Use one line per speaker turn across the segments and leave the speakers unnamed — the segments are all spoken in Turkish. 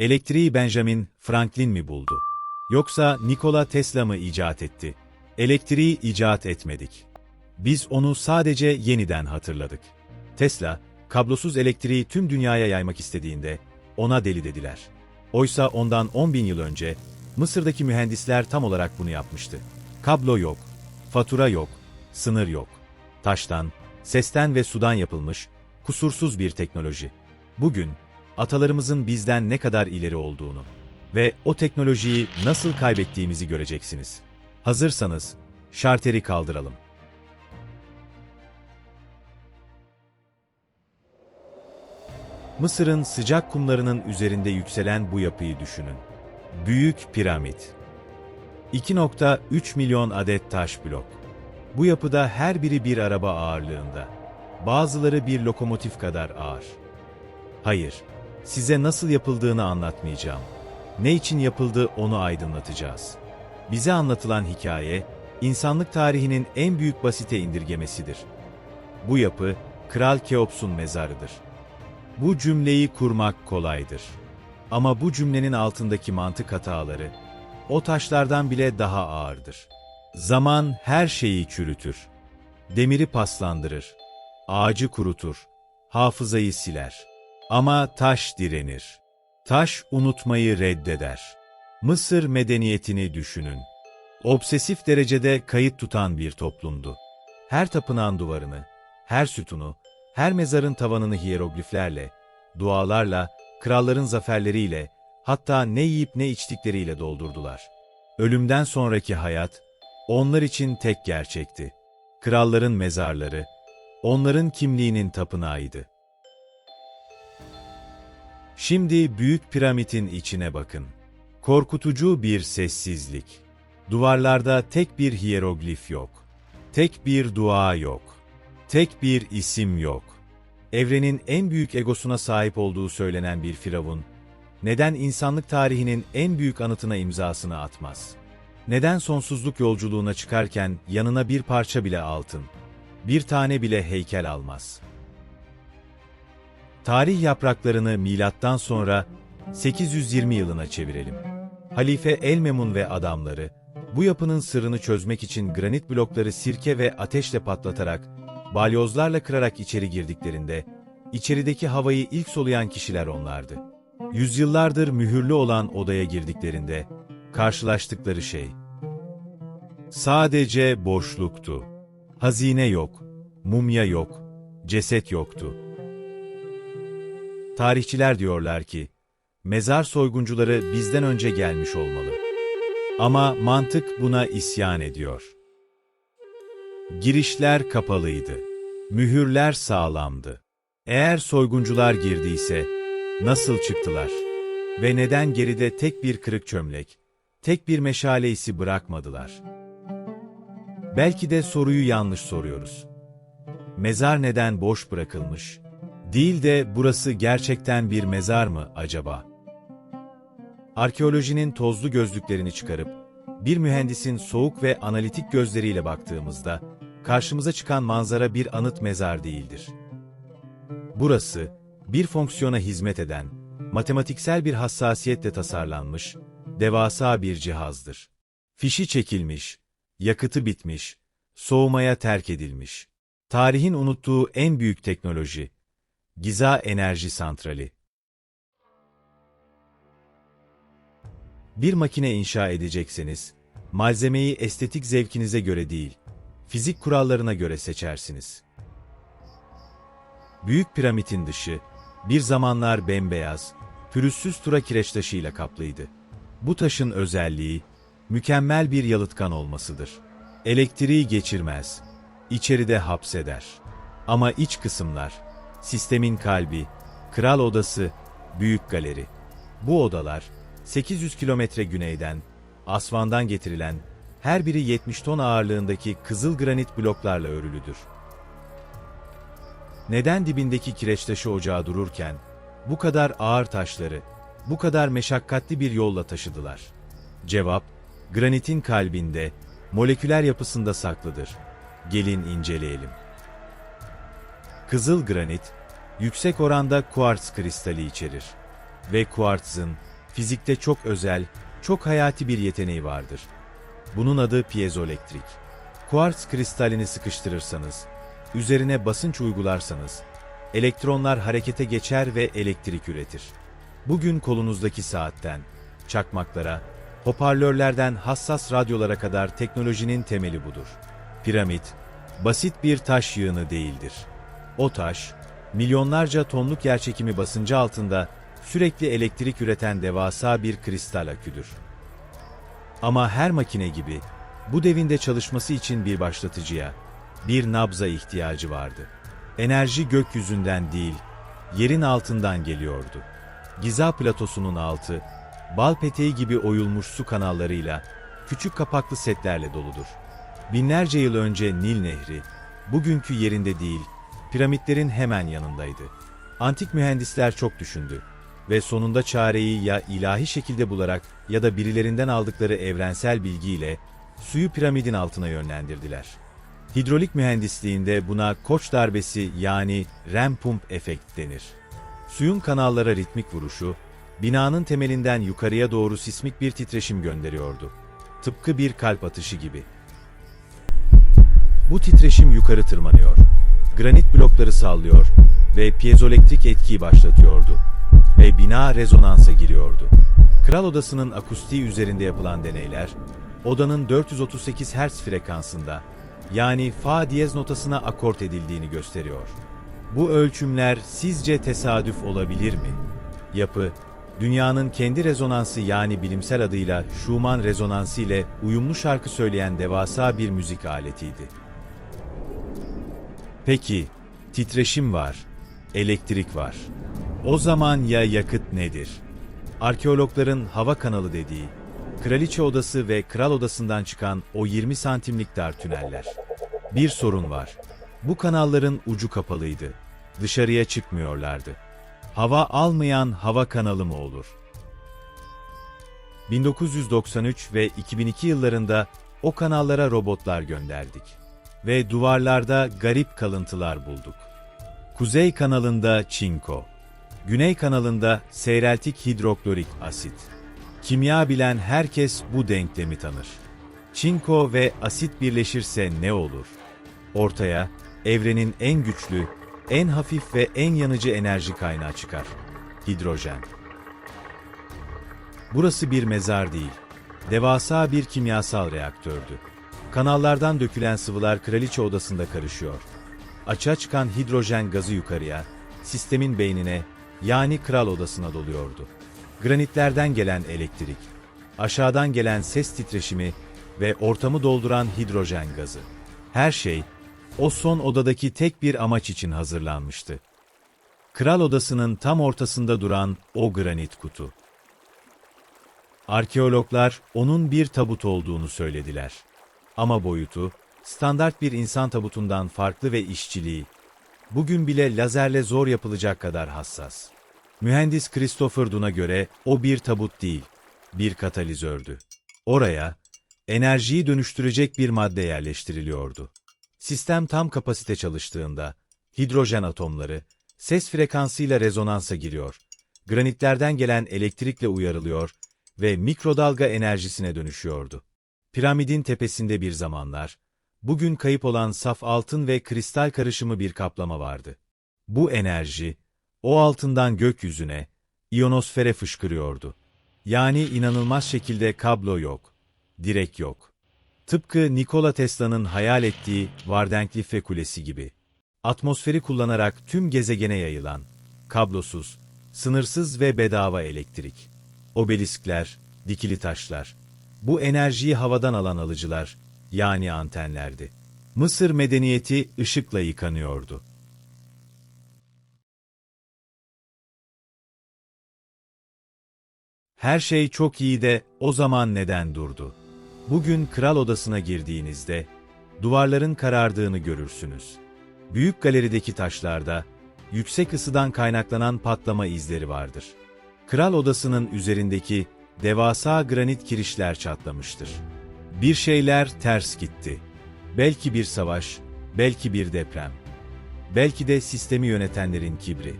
Elektriği Benjamin Franklin mi buldu? Yoksa Nikola Tesla mı icat etti? Elektriği icat etmedik. Biz onu sadece yeniden hatırladık. Tesla, kablosuz elektriği tüm dünyaya yaymak istediğinde ona deli dediler. Oysa ondan 10 bin yıl önce Mısır'daki mühendisler tam olarak bunu yapmıştı. Kablo yok, fatura yok, sınır yok. Taştan, sesten ve sudan yapılmış, kusursuz bir teknoloji. Bugün, atalarımızın bizden ne kadar ileri olduğunu ve o teknolojiyi nasıl kaybettiğimizi göreceksiniz. Hazırsanız, şarteri kaldıralım. Mısır'ın sıcak kumlarının üzerinde yükselen bu yapıyı düşünün. Büyük piramit. 2.3 milyon adet taş blok. Bu yapıda her biri bir araba ağırlığında. Bazıları bir lokomotif kadar ağır. Hayır, size nasıl yapıldığını anlatmayacağım. Ne için yapıldı onu aydınlatacağız. Bize anlatılan hikaye, insanlık tarihinin en büyük basite indirgemesidir. Bu yapı, Kral Keops'un mezarıdır. Bu cümleyi kurmak kolaydır. Ama bu cümlenin altındaki mantık hataları, o taşlardan bile daha ağırdır. Zaman her şeyi çürütür. Demiri paslandırır. Ağacı kurutur. Hafızayı siler. Ama taş direnir. Taş unutmayı reddeder. Mısır medeniyetini düşünün. Obsesif derecede kayıt tutan bir toplumdu. Her tapınağın duvarını, her sütunu, her mezarın tavanını hierogliflerle, dualarla, kralların zaferleriyle, hatta ne yiyip ne içtikleriyle doldurdular. Ölümden sonraki hayat, onlar için tek gerçekti. Kralların mezarları, onların kimliğinin tapınağıydı. Şimdi Büyük Piramit'in içine bakın. Korkutucu bir sessizlik. Duvarlarda tek bir hieroglif yok. Tek bir dua yok. Tek bir isim yok. Evrenin en büyük egosuna sahip olduğu söylenen bir firavun, neden insanlık tarihinin en büyük anıtına imzasını atmaz? Neden sonsuzluk yolculuğuna çıkarken yanına bir parça bile altın, bir tane bile heykel almaz? Tarih yapraklarını milattan sonra 820 yılına çevirelim. Halife Elmemun ve adamları, bu yapının sırrını çözmek için granit blokları sirke ve ateşle patlatarak, balyozlarla kırarak içeri girdiklerinde, içerideki havayı ilk soluyan kişiler onlardı. Yüzyıllardır mühürlü olan odaya girdiklerinde, karşılaştıkları şey, sadece boşluktu. Hazine yok, mumya yok, ceset yoktu. Tarihçiler diyorlar ki, mezar soyguncuları bizden önce gelmiş olmalı. Ama mantık buna isyan ediyor. Girişler kapalıydı. Mühürler sağlamdı. Eğer soyguncular girdiyse, nasıl çıktılar? Ve neden geride tek bir kırık çömlek, tek bir meşale isi bırakmadılar? Belki de soruyu yanlış soruyoruz. Mezar neden boş bırakılmış? Değil de burası gerçekten bir mezar mı acaba? Arkeolojinin tozlu gözlüklerini çıkarıp, bir mühendisin soğuk ve analitik gözleriyle baktığımızda, karşımıza çıkan manzara bir anıt mezar değildir. Burası, bir fonksiyona hizmet eden, matematiksel bir hassasiyetle tasarlanmış, devasa bir cihazdır. Fişi çekilmiş, yakıtı bitmiş, soğumaya terk edilmiş. Tarihin unuttuğu en büyük teknoloji, Giza Enerji Santrali. Bir makine inşa edecekseniz, malzemeyi estetik zevkinize göre değil, fizik kurallarına göre seçersiniz. Büyük piramidin dışı, bir zamanlar bembeyaz, pürüzsüz tura kireç taşıyla kaplıydı. Bu taşın özelliği, mükemmel bir yalıtkan olmasıdır. Elektriği geçirmez, içeride hapseder. Ama iç kısımlar, sistemin kalbi, kral odası, büyük galeri. Bu odalar, 800 kilometre güneyden, Asvan'dan getirilen, her biri 70 ton ağırlığındaki kızıl granit bloklarla örülüdür. Neden dibindeki kireç taşı ocağı dururken, bu kadar ağır taşları, bu kadar meşakkatli bir yolla taşıdılar? Cevap, granitin kalbinde, moleküler yapısında saklıdır. Gelin inceleyelim. Kızıl granit, yüksek oranda kuarts kristali içerir ve kuartzın fizikte çok özel, çok hayati bir yeteneği vardır. Bunun adı piezoelektrik. Kuartz kristalini sıkıştırırsanız, üzerine basınç uygularsanız, elektronlar harekete geçer ve elektrik üretir. Bugün kolunuzdaki saatten, çakmaklara, hoparlörlerden hassas radyolara kadar teknolojinin temeli budur. Piramit, basit bir taş yığını değildir. O taş, milyonlarca tonluk yerçekimi basıncı altında sürekli elektrik üreten devasa bir kristal aküdür. Ama her makine gibi, bu devinde çalışması için bir başlatıcıya, bir nabza ihtiyacı vardı. Enerji gökyüzünden değil, yerin altından geliyordu. Giza platosunun altı, bal peteği gibi oyulmuş su kanallarıyla, küçük kapaklı setlerle doludur. Binlerce yıl önce Nil Nehri, bugünkü yerinde değil, piramitlerin hemen yanındaydı. Antik mühendisler çok düşündü ve sonunda çareyi ya ilahi şekilde bularak ya da birilerinden aldıkları evrensel bilgiyle suyu piramidin altına yönlendirdiler. Hidrolik mühendisliğinde buna koç darbesi yani rem pump efekt denir. Suyun kanallara ritmik vuruşu, binanın temelinden yukarıya doğru sismik bir titreşim gönderiyordu. Tıpkı bir kalp atışı gibi. Bu titreşim yukarı tırmanıyor. Granit blokları sallıyor ve piezoelektrik etkiyi başlatıyordu. Ve bina rezonansa giriyordu. Kral odasının akustiği üzerinde yapılan deneyler, odanın 438 Hz frekansında, yani fa diyez notasına akort edildiğini gösteriyor. Bu ölçümler sizce tesadüf olabilir mi? Yapı, dünyanın kendi rezonansı yani bilimsel adıyla Schumann rezonansı ile uyumlu şarkı söyleyen devasa bir müzik aletiydi. Peki, titreşim var, elektrik var. O zaman ya yakıt nedir? Arkeologların hava kanalı dediği, kraliçe odası ve kral odasından çıkan o 20 santimlik dar tüneller. Bir sorun var. Bu kanalların ucu kapalıydı. Dışarıya çıkmıyorlardı. Hava almayan hava kanalı mı olur? 1993 ve 2002 yıllarında o kanallara robotlar gönderdik. Ve duvarlarda garip kalıntılar bulduk. Kuzey kanalında çinko, güney kanalında seyreltik hidroklorik asit. Kimya bilen herkes bu denklemi tanır. Çinko ve asit birleşirse ne olur? Ortaya evrenin en güçlü, en hafif ve en yanıcı enerji kaynağı çıkar. Hidrojen. Burası bir mezar değil. Devasa bir kimyasal reaktördü. Kanallardan dökülen sıvılar kraliçe odasında karışıyor. Açığa çıkan hidrojen gazı yukarıya, sistemin beynine, yani kral odasına doluyordu. Granitlerden gelen elektrik, aşağıdan gelen ses titreşimi ve ortamı dolduran hidrojen gazı. Her şey, o son odadaki tek bir amaç için hazırlanmıştı. Kral odasının tam ortasında duran o granit kutu. Arkeologlar onun bir tabut olduğunu söylediler. Ama boyutu, standart bir insan tabutundan farklı ve işçiliği, bugün bile lazerle zor yapılacak kadar hassas. Mühendis Christopher Dun'a göre o bir tabut değil, bir katalizördü. Oraya, enerjiyi dönüştürecek bir madde yerleştiriliyordu. Sistem tam kapasite çalıştığında, hidrojen atomları, ses frekansıyla rezonansa giriyor, granitlerden gelen elektrikle uyarılıyor ve mikrodalga enerjisine dönüşüyordu. Piramidin tepesinde bir zamanlar, bugün kayıp olan saf altın ve kristal karışımı bir kaplama vardı. Bu enerji, o altından gökyüzüne, iyonosfere fışkırıyordu. Yani inanılmaz şekilde kablo yok, direk yok. Tıpkı Nikola Tesla'nın hayal ettiği Wardenclyffe Kulesi gibi. Atmosferi kullanarak tüm gezegene yayılan, kablosuz, sınırsız ve bedava elektrik. Obeliskler, dikili taşlar. Bu enerjiyi havadan alan alıcılar, yani antenlerdi. Mısır medeniyeti ışıkla yıkanıyordu. Her şey çok iyi de o zaman neden durdu? Bugün kral odasına girdiğinizde duvarların karardığını görürsünüz. Büyük galerideki taşlarda yüksek ısıdan kaynaklanan patlama izleri vardır. Kral odasının üzerindeki devasa granit kirişler çatlamıştır. Bir şeyler ters gitti. Belki bir savaş, belki bir deprem. Belki de sistemi yönetenlerin kibri.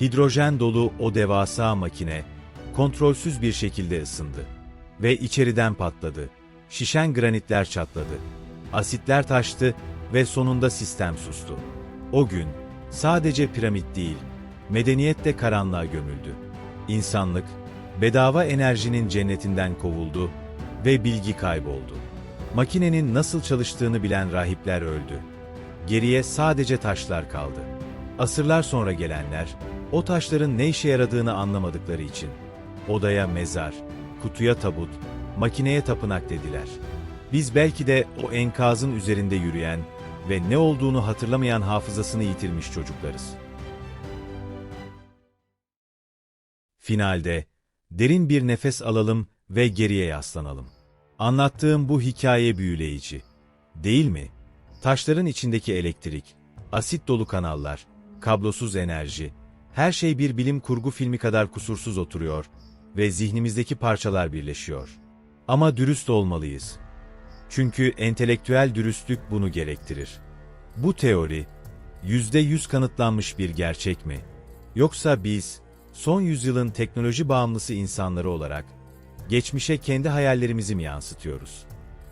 Hidrojen dolu o devasa makine kontrolsüz bir şekilde ısındı ve içeriden patladı. Şişen granitler çatladı. Asitler taştı ve sonunda sistem sustu. O gün sadece piramit değil, medeniyet de karanlığa gömüldü. İnsanlık bedava enerjinin cennetinden kovuldu ve bilgi kayboldu. Makinenin nasıl çalıştığını bilen rahipler öldü. Geriye sadece taşlar kaldı. Asırlar sonra gelenler, o taşların ne işe yaradığını anlamadıkları için, odaya mezar, kutuya tabut, makineye tapınak dediler. Biz belki de o enkazın üzerinde yürüyen ve ne olduğunu hatırlamayan hafızasını yitirmiş çocuklarız. Finalde, derin bir nefes alalım ve geriye yaslanalım. Anlattığım bu hikaye büyüleyici. Değil mi? Taşların içindeki elektrik, asit dolu kanallar, kablosuz enerji, her şey bir bilim kurgu filmi kadar kusursuz oturuyor ve zihnimizdeki parçalar birleşiyor. Ama dürüst olmalıyız. Çünkü entelektüel dürüstlük bunu gerektirir. Bu teori, yüzde yüz kanıtlanmış bir gerçek mi? Yoksa biz, son yüzyılın teknoloji bağımlısı insanları olarak, geçmişe kendi hayallerimizi mi yansıtıyoruz?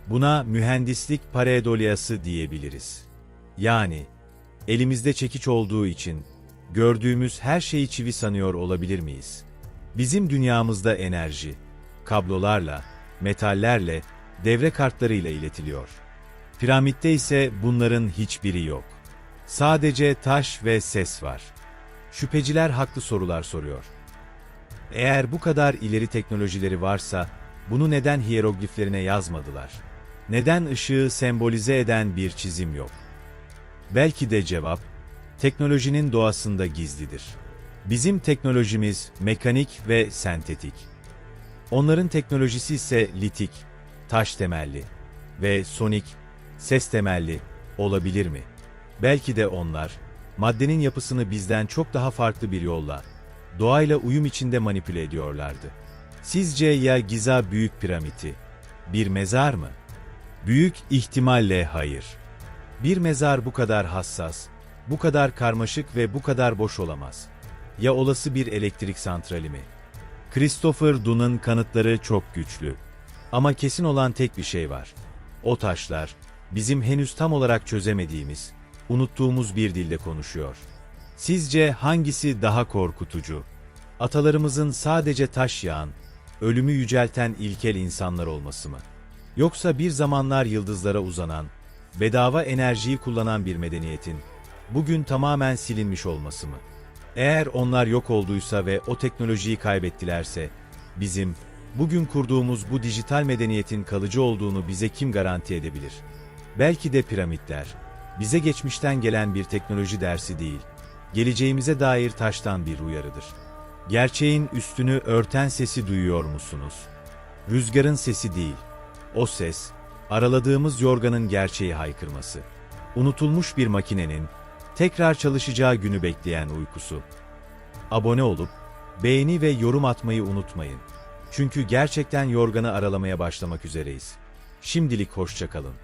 Buna mühendislik pareidolyası diyebiliriz. Yani, elimizde çekiç olduğu için, gördüğümüz her şeyi çivi sanıyor olabilir miyiz? Bizim dünyamızda enerji, kablolarla, metallerle, devre kartlarıyla iletiliyor. Piramitte ise bunların hiçbiri yok. Sadece taş ve ses var. Şüpheciler haklı sorular soruyor. Eğer bu kadar ileri teknolojileri varsa, bunu neden hierogliflerine yazmadılar? Neden ışığı sembolize eden bir çizim yok? Belki de cevap, teknolojinin doğasında gizlidir. Bizim teknolojimiz mekanik ve sentetik. Onların teknolojisi ise litik, taş temelli ve sonik, ses temelli olabilir mi? Belki de onlar, maddenin yapısını bizden çok daha farklı bir yolla, doğayla uyum içinde manipüle ediyorlardı. Sizce ya Giza Büyük Piramidi, bir mezar mı? Büyük ihtimalle hayır. Bir mezar bu kadar hassas, bu kadar karmaşık ve bu kadar boş olamaz. Ya olası bir elektrik santrali mi? Christopher Dunn'ın kanıtları çok güçlü. Ama kesin olan tek bir şey var. O taşlar, bizim henüz tam olarak çözemediğimiz, unuttuğumuz bir dilde konuşuyor. Sizce hangisi daha korkutucu? Atalarımızın sadece taş yağan, ölümü yücelten ilkel insanlar olması mı? Yoksa bir zamanlar yıldızlara uzanan, bedava enerjiyi kullanan bir medeniyetin, bugün tamamen silinmiş olması mı? Eğer onlar yok olduysa ve o teknolojiyi kaybettilerse, bizim, bugün kurduğumuz bu dijital medeniyetin kalıcı olduğunu bize kim garanti edebilir? Belki de piramitler, bize geçmişten gelen bir teknoloji dersi değil, geleceğimize dair taştan bir uyarıdır. Gerçeğin üstünü örten sesi duyuyor musunuz? Rüzgarın sesi değil, o ses, araladığımız yorganın gerçeği haykırması. Unutulmuş bir makinenin, tekrar çalışacağı günü bekleyen uykusu. Abone olup, beğeni ve yorum atmayı unutmayın. Çünkü gerçekten yorganı aralamaya başlamak üzereyiz. Şimdilik hoşçakalın.